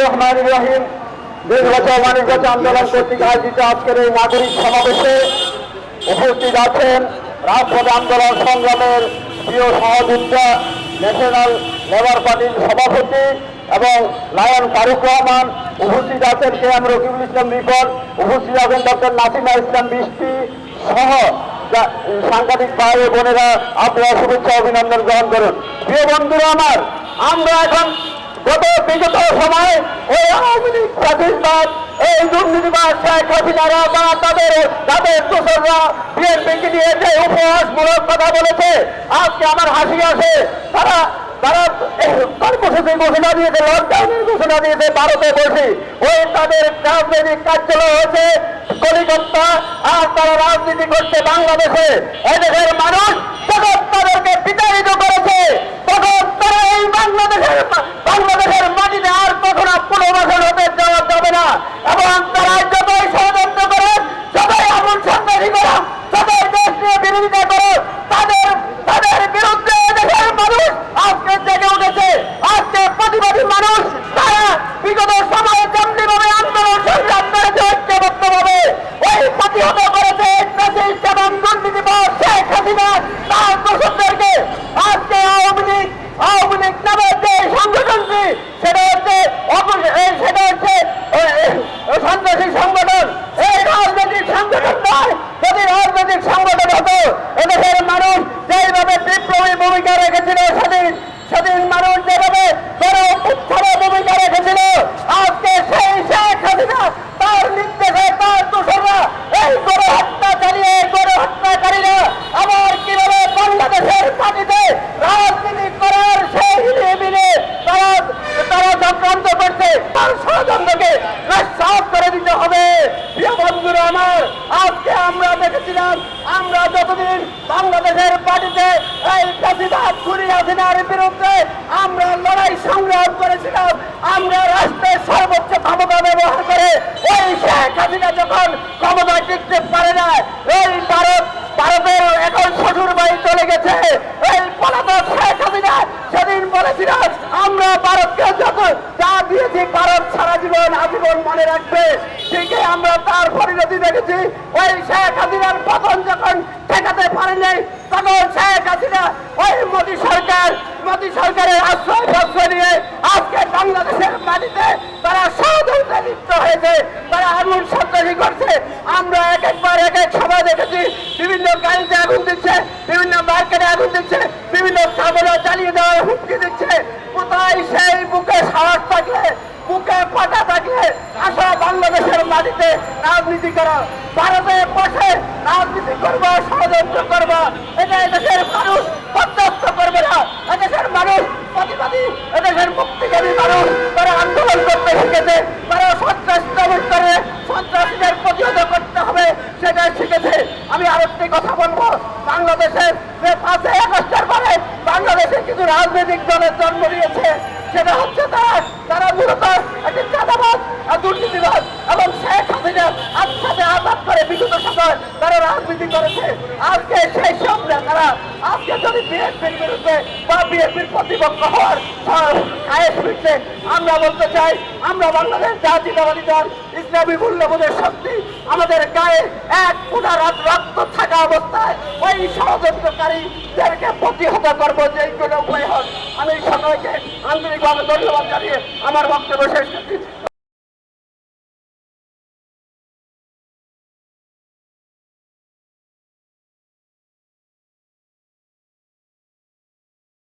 রহমান রহিম। সমাবেশে আছেন আন্দোলন প্রিয় ন্যাশনাল সভাপতি এবং লায়ন ফারুক রহমান। উপস্থিত আছেন কে এম রকিবুল ইসলাম রিপন উপস্থিত আছেন ডক্টর নাসিমা ইসলাম বৃষ্টি সহ সাংবাদিক ভাই বোনেরা, আপনারা শুভেচ্ছা অভিনন্দন গ্রহণ করুন। প্রিয় বন্ধুরা আমার, আমরা এখন গত বিগত সময় ওই আওয়ামী লীগ ফ্যাসিস্টবাদ এই দুর্নীতিবাদ শেখ হাসিনারা বা তাদের তাদের দোসররা বিএনপিকে নিয়ে যে উপহাসমূলক কথা বলেছে, আজকে আমার হাসি আসে। তারা তারা কর্মসূচি ঘোষণা দিয়েছে লকডাউনের ভারতে বসে। ওই তাদের রাজনৈতিক কার্যালয় হয়েছে কলিকত্তা আর তারা রাজনীতি করছে বাংলাদেশে। এদেশের মানুষ তাদেরকে বিতাড়িত করেছে তখন তারা এই বাংলাদেশের বাংলাদেশের মাটিতে আর কখনো পুনর্বাসন হতে যাওয়া যাবে না এবং তারা যতই ষড়যন্ত্র করে যতই আমল সন্ধানী করো যতই দেশ নিয়ে বিরোধিতা করো তাদের তাদের বিরুদ্ধে দেশের মানুষ আজকে জেগে উঠেছে আজকে প্রতিবাদী মানুষ তারা বিগত সময়ে যেমনিভাবে আন্দোলন সংগ্রাম করেছে ঐক্যবদ্ধভাবে ওই প্রতিহত করেছে ফ্যাসিস্ট এবং দুর্নীতিবাদ শেখ হাসিনা তার দোষকদেরকে আজকে আওয়ামী লীগ আওয়ামী লীগ নামের যে সংগঠনটি সেটা হচ্ছে অপ- এই সেটা হচ্ছে এ, এ, সন্ত্রাসী সংগঠন এই রাজনৈতিক সংগঠন নয় যদি রাজনৈতিক সংগঠন হতো এদেশের মানুষ যেইভাবে বিপ্লবী ভূমিকা রেখেছিল সেদিন সেদিন মানুষ যেভাবে বড় উত্থানে ভূমিকা রেখেছিল আজকে সেই শেখ হাসিনা তার নির্দেশে তার দোষরা এই গরু হত্যা চালিয়ে এই গরু হত্যাকারীরা আবার কীভাবে বাংলাদেশের মাটিতে রাজনীতি করার সেই নিরিবিলে তারা তারা চক্রান্ত করছে তার ষড়যন্ত্রকে নস্বাত করে দিতে হবে প্রিয় বন্ধুরা আমার আজকে দেখেছিলাম আমরা যতদিন বাংলাদেশের মাটিতে এই কাশিদার ঘুরি হাসিনার বিরুদ্ধে আমরা লড়াই সংগ্রাম করেছিলাম, আমরা রাষ্ট্রের সর্বোচ্চ ক্ষমতা ব্যবহার করে ওই শেখ হাসিনা যখন ক্ষমতা টিকতে পারে না, এই ভারত, ভারতের এখন শ্বশুর বাড়ি চলে গেছে, এই পলাতক শেখ হাসিনা সেদিন বলেছিলাম আমরা ভারতকে যত যা দিয়েছি ভারত সারা জীবন আজীবন মনে রাখবে। আমরা তার পরিণতি দেখেছি। ওই শেখ হাসিনার পতন যখন ঠেকাতে পারেনি, তখন শেখ হাসিনা ওই মোদী সরকার, মোদী সরকারের আশ্রয় প্রশ্রয় নিয়ে আজকে বাংলাদেশের মাটিতে তারা সহযোগিতা লিপ্ত হয়েছে, তারা এমন সন্ত্রাসী করছে। আমরা এক একবার এক এক সময় দেখেছি, বিভিন্ন গাড়িতে আগুন দিচ্ছে, বিভিন্ন মার্কেটে আগুন দিচ্ছে, বিভিন্ন সাগরে জ্বালিয়ে দেওয়ার হুমকি দিচ্ছে। কোথায় সেই বুকে সাহস থাকলে, বুকে পাটা মাটিতে রাজনীতি করো ভারতে বসে রাজনীতি করব, ষড়যন্ত্র করব, এটা এদেশের মানুষ বরদাস্ত করবে না। এদেশের মানুষ এদেশের মুক্তিকামী মানুষ তারা আন্দোলন করতে শিখেছে, তারা সন্ত্রাস দমন করে, সন্ত্রাসীদের প্রতিহত করতে হবে সেটা শিখেছে। আমি আরও একটি কথা বলব, বাংলাদেশের যে পাঁচে আগস্টের পরে বাংলাদেশে কিছু রাজনৈতিক দলের জন্ম নিয়েছে, সেটা হচ্ছে তারা তারা মূলত দুর্নীতিবাদ এবং শেখ হাসিনা একসাথে আঘাত করে বিগত সময় তারা রাজনীতি করেছে। আজকে সেই সব নেতারা আজকে যদি বিএনপির বিরুদ্ধে বা বিএনপির প্রতিপক্ষ হওয়ার আয়েস ফিরছে আমরা বলতে চাই, আমরা বাংলাদেশ জাতীয়তাবাদী দল, ইসলামী মূল্যবোধের শক্তি, আমাদের গায়ে এক পুনরাত রক্ত থাকা অবস্থায় ওই ষড়যন্ত্রকারীদেরকে প্রতিহত করব যে কোনো উপায় হোক। আমি সবাইকে আন্তরিকভাবে ধন্যবাদ জানিয়ে আমার বক্তব্য শেষ করছি।